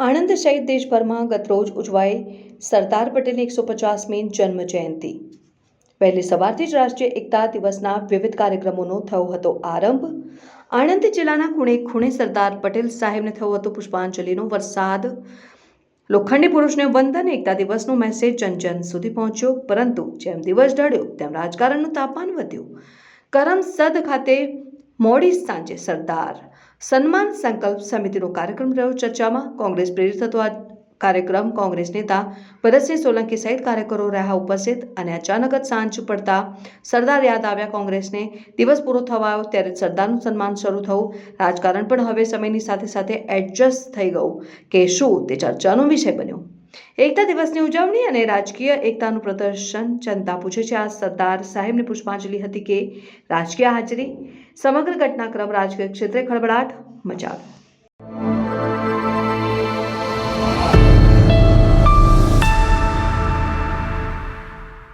આણંદ સહિત દેશભરમાં ગતરોજ ઉજવાઈ સરદાર પટેલની એકસો પચાસમી જન્મ જયંતિ વહેલી સવારથી જ રાષ્ટ્રીય એકતા દિવસના વિવિધ કાર્યક્રમોનો થયો હતો આરંભ. આણંદ જિલ્લાના ખૂણે ખૂણે સરદાર પટેલ સાહેબને થયો હતો પુષ્પાંજલિનો વરસાદ. લોખંડી પુરુષને વંદન એકતા દિવસનો મેસેજ જન સુધી પહોંચ્યો. પરંતુ જેમ દિવસ ઢળ્યો, તેમ રાજકારણનું તાપમાન વધ્યું. કરમસદ ખાતે મોડી સાંજે સરદાર સન્માન સંકલ્પ સમિતિનો કાર્યક્રમ રહ્યો. ચર્ચામાં કોંગ્રેસ પ્રેરિત હતો આ કાર્યક્રમ કોંગ્રેસ નેતા ભરતસિંહ સોલંકી સહિત કાર્યકરો રહ્યા ઉપસ્થિત અને અચાનક જ સાંજ પડતા સરદાર યાદ આવ્યા. કોંગ્રેસને દિવસ પૂરો થવાયો ત્યારે સરદારનું સન્માન શરૂ થયું. રાજકારણ પણ હવે સમયની સાથે સાથે એડજસ્ટ થઈ ગયું કે શું તે ચર્ચાનો વિષય બન્યો. એકતા દિવસની ઉજવણી અને રાજકીય એકતાનું પ્રદર્શન. જનતા પૂછે છે આ સરદાર સાહેબને પુષ્પાંજલિ હતી કે રાજકીય હાજરી? સમગ્ર ઘટનાક્રમ રાજકીય ક્ષેત્રે ખળબળાટ મચાવ્યો.